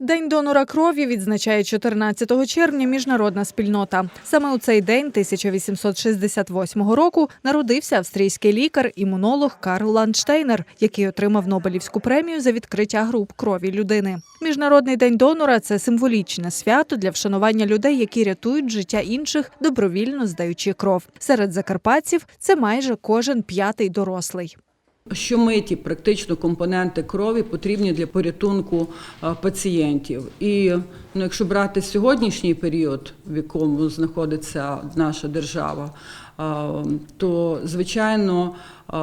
День донора крові відзначає 14 червня міжнародна спільнота. Саме у цей день 1868 року народився австрійський лікар-імунолог Карл Ландштейнер, який отримав Нобелівську премію за відкриття груп крові людини. Міжнародний день донора це символічне свято для вшанування людей, які рятують життя інших, добровільно здаючи кров. Серед закарпатців це майже кожен п'ятий дорослий. Щомиті практично компоненти крові потрібні для порятунку е, пацієнтів. І ну, якщо брати сьогоднішній період, в якому знаходиться наша держава, е, то звичайно е,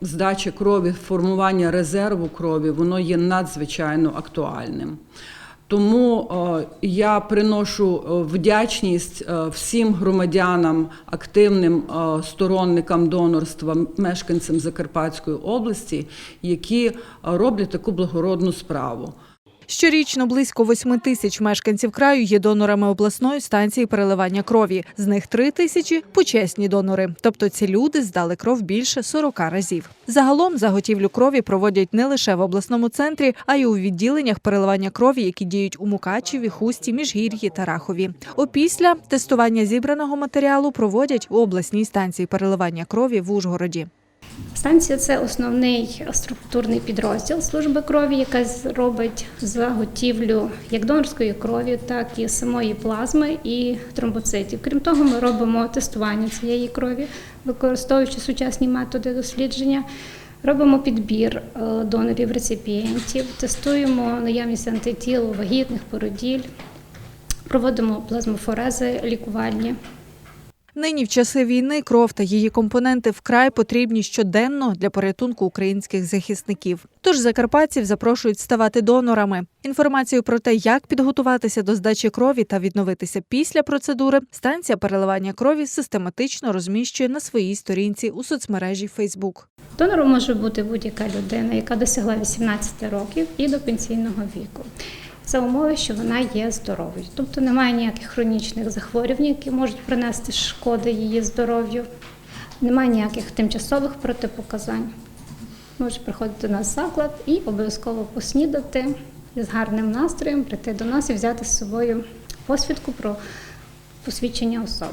здача крові, формування резерву крові, воно є надзвичайно актуальним. Тому е, я приношу е, вдячність е, всім громадянам, активним сторонникам донорства, мешканцям Закарпатської області, які роблять таку благородну справу. Щорічно близько 8 тисяч мешканців краю є донорами обласної станції переливання крові. З них 3 тисячі почесні донори. Тобто ці люди здали кров більше 40 разів. Загалом заготівлю крові проводять не лише в обласному центрі, а й у відділеннях переливання крові, які діють у Мукачеві, Хусті, Міжгір'ї та Рахові. Опісля тестування зібраного матеріалу проводять у обласній станції переливання крові в Ужгороді. Станція це основний структурний підрозділ служби крові, яка робить заготівлю як донорської крові, так і самої плазми і тромбоцитів. Крім того, ми робимо тестування цієї крові, використовуючи сучасні методи дослідження. Робимо підбір е, донорів реципієнтів, тестуємо наявність антитіл вагітних породіль, проводимо плазмофорези лікувальні. Нині в часи війни кров та її компоненти вкрай потрібні щоденно для порятунку українських захисників. Тож закарпатців запрошують ставати донорами. Інформацію про те, як підготуватися до здачі крові та відновитися після процедури, станція переливання крові систематично розміщує на своїй сторінці у соцмережі Facebook. Донором може бути будь-яка людина, яка досягла 18 років і до пенсійного віку. За умови, що вона є здоровою, тобто немає ніяких хронічних захворювань, які можуть принести шкоди її здоров'ю, немає ніяких тимчасових протипоказань. Може приходити до нас в заклад і обов'язково поснідати з гарним настроєм прийти до нас і взяти з собою посвідку про посвідчення особи.